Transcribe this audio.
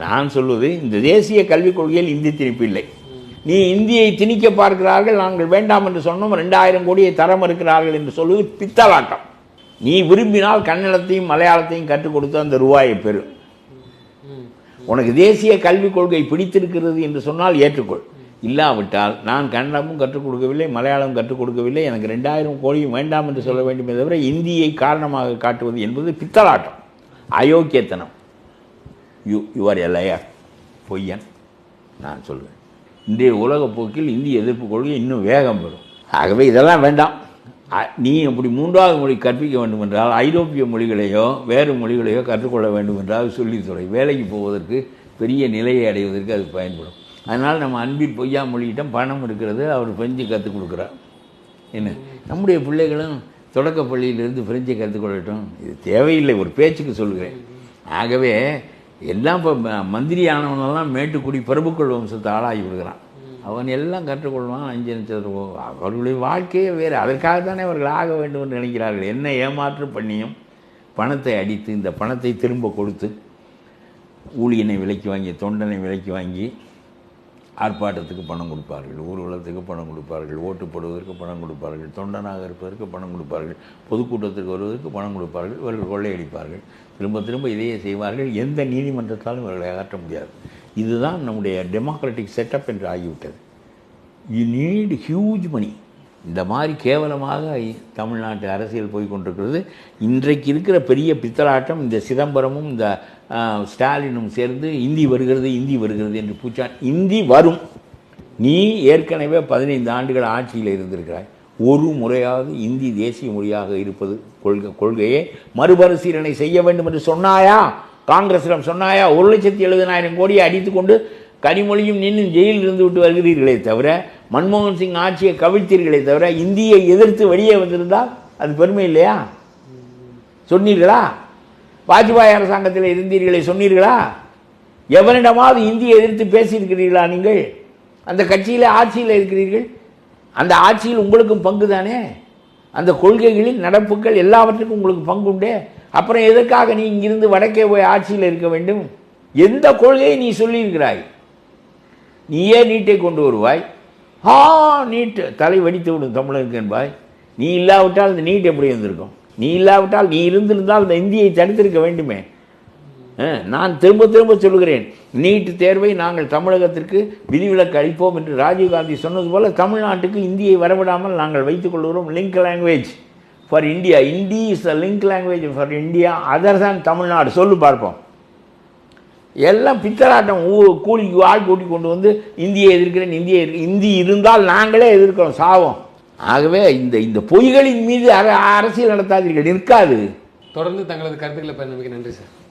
நான் சொல்வது இந்த தேசிய கல்விக் கொள்கையில் இந்தி திணிப்பு இல்லை. நீ இந்தியை திணிக்க பார்க்கிறார்கள் நாங்கள் வேண்டாம் என்று சொன்னோம் ரெண்டாயிரம் கோடியை தர மறுக்கிறார்கள் என்று சொல்வது பித்தலாட்டம். நீ விரும்பினால் கன்னடத்தையும் மலையாளத்தையும் கற்றுக் கொடுத்து அந்த ரூபாயை பெறும் உனக்கு தேசிய கல்விக் கொள்கை பிடித்திருக்கிறது என்று சொன்னால் ஏற்றுக்கொள். இல்லாவிட்டால் நான் கன்னடமும் கற்றுக் கொடுக்கவில்லை மலையாளம் கற்றுக் கொடுக்கவில்லை எனக்கு ரெண்டாயிரம் கோடியும் வேண்டாம் என்று சொல்ல வேண்டுமே தவிர இந்தியை காரணமாக காட்டுவது என்பது பித்தலாட்டம் அயோக்கியத்தனம். யூ யுவர் லயர் பொய்யன் நான் சொல்வேன். இன்றைய உலக போக்கில் இந்திய எதிர்ப்பு கொள்கை இன்னும் வேகம் பெறும். ஆகவே இதெல்லாம் வேண்டாம். நீ அப்படி மூன்றாவது மொழி கற்பிக்க வேண்டும் என்றால் ஐரோப்பிய மொழிகளையோ வேறு மொழிகளையோ கற்றுக்கொள்ள வேண்டும் என்றால் சொல்லித்துறை வேலைக்கு போவதற்கு பெரிய நிலையை அடைவதற்கு அது பயன்படும். அதனால் நம்ம அன்பில் பொய்யா மொழியிட்டம் பணம் இருக்கிறது அவர் பிரெஞ்சு கற்றுக் கொடுக்குறார். என்ன? நம்முடைய பிள்ளைகளும் தொடக்க பள்ளியிலிருந்து பிரெஞ்சை கற்றுக்கொள்ளட்டும் இது தேவையில்லை ஒரு பேச்சுக்கு சொல்கிறேன். ஆகவே எல்லாம் இப்போ மந்திரி ஆனவனெல்லாம் மேட்டுக்குடி பிரபுக்கள் வம்சத்தை ஆளாகி விடுகிறான். அவன் எல்லாம் கற்றுக்கொள்வான் அஞ்சு நட்சத்திரம். அவர்களுடைய வாழ்க்கையே வேறு. அதற்காகத்தானே அவர்கள் ஆக வேண்டும் என்று நினைக்கிறார்கள். என்ன ஏமாற்று பண்ணியும் பணத்தை அடித்து இந்த பணத்தை திரும்ப கொடுத்து ஊழியனை விலைக்கு வாங்கி தொண்டனை விலைக்கு வாங்கி ஆர்ப்பாட்டத்துக்கு பணம் கொடுப்பார்கள் ஊர்வலத்துக்கு பணம் கொடுப்பார்கள் ஓட்டு போடுவதற்கு பணம் கொடுப்பார்கள் தொண்டனாக இருப்பதற்கு பணம் கொடுப்பார்கள் பொதுக்கூட்டத்திற்கு வருவதற்கு பணம் கொடுப்பார்கள் இவர்கள் கொள்ளையடிப்பார்கள் திரும்ப திரும்ப இதையே செய்வார்கள் எந்த நீதிமன்றத்தாலும் இவர்களை அகற்ற முடியாது. இதுதான் நம்முடைய டெமோக்ராட்டிக் செட்டப் என்று ஆகிவிட்டது. யூ நீட் ஹியூஜ் மணி இந்த மாதிரி கேவலமாக தமிழ்நாட்டு அரசியல் போய்கொண்டிருக்கிறது. இன்றைக்கு இருக்கிற பெரிய பித்தலாட்டம் இந்த சிதம்பரமும் இந்த ஸ்டாலினும் சேர்ந்து இந்தி வருகிறது இந்தி வருகிறது என்று பூச்சான் இந்தி வரும். நீ ஏற்கனவே பதினைந்து ஆண்டுகள் ஆட்சியில் இருந்திருக்கிறாய். ஒரு முறையாவது இந்தி தேசிய மொழியாக இருப்பது கொள்கை கொள்கையை மறுபரிசீலனை செய்ய வேண்டும் என்று சொன்னாயா? காங்கிரஸிடம் சொன்னாயா? ஒரு லட்சத்தி எழுபதாயிரம் கோடியை அடித்துக்கொண்டு கனிமொழியும் நின்று ஜெயிலில் இருந்து விட்டு வருகிறீர்களே தவிர மன்மோகன் சிங் ஆட்சியை கவிழ்த்தீர்களே தவிர இந்தியை எதிர்த்து வெளியே வந்திருந்தால் அது பெருமை இல்லையா? சொன்னீர்களா? வாஜ்பாய் அரசாங்கத்தில் இருந்தீர்களே சொன்னீர்களா? எவனிடமாவது இந்தியை எதிர்த்து பேசியிருக்கிறீர்களா நீங்கள்? அந்த கட்சியில் ஆட்சியில் இருக்கிறீர்கள். அந்த ஆட்சியில் உங்களுக்கும் பங்கு தானே? அந்த கொள்கைகளில் நடப்புகள் எல்லாவற்றுக்கும் உங்களுக்கு பங்குண்டே அப்புறம் எதற்காக நீ இங்கிருந்து வடக்கே போய் ஆட்சியில் இருக்க வேண்டும்? எந்த கொள்கையை நீ சொல்லியிருக்கிறாய்? நீயே நீட்டை கொண்டு வருவாய். ஆ நீட்டு தலை வெடித்து விடும் தமிழனுக்கு என்பாய். நீ இல்லாவிட்டால் இந்த நீட் எப்படி இருந்திருக்கும்? நீ இல்லாவிட்டால் நீ இருந்திருந்தால் இந்த இந்தியை தடுத்திருக்க வேண்டுமே. நான் திரும்ப திரும்ப சொல்கிறேன் நீட் தேர்வை நாங்கள் தமிழகத்திற்கு விதிவிலக்கு அளிப்போம் என்று ராஜீவ்காந்தி சொன்னது போல தமிழ்நாட்டுக்கு இந்தியை வரவிடாமல் நாங்கள் வைத்துக் கொள்கிறோம் link language for India Hindi is the link language for India other தான் தமிழ்நாடு சொல்லு பார்ப்போம். எல்லாம் பித்தலாட்டம் ஊ கூலிக்கு ஆள் கூட்டி கொண்டு வந்து இந்தியை எதிர்க்கிறேன் இந்தியை எதிர்க்க- இந்தி இருந்தால் நாங்களே எதிர்க்கிறோம் சாவோம். ஆகவே இந்த இந்த பொய்களின் மீது அர அரசியல் நடத்தாதீர்கள் நிற்காது. தொடர்ந்து தங்களது கருத்துக்களை பயன்படுத்த நன்றி சார்.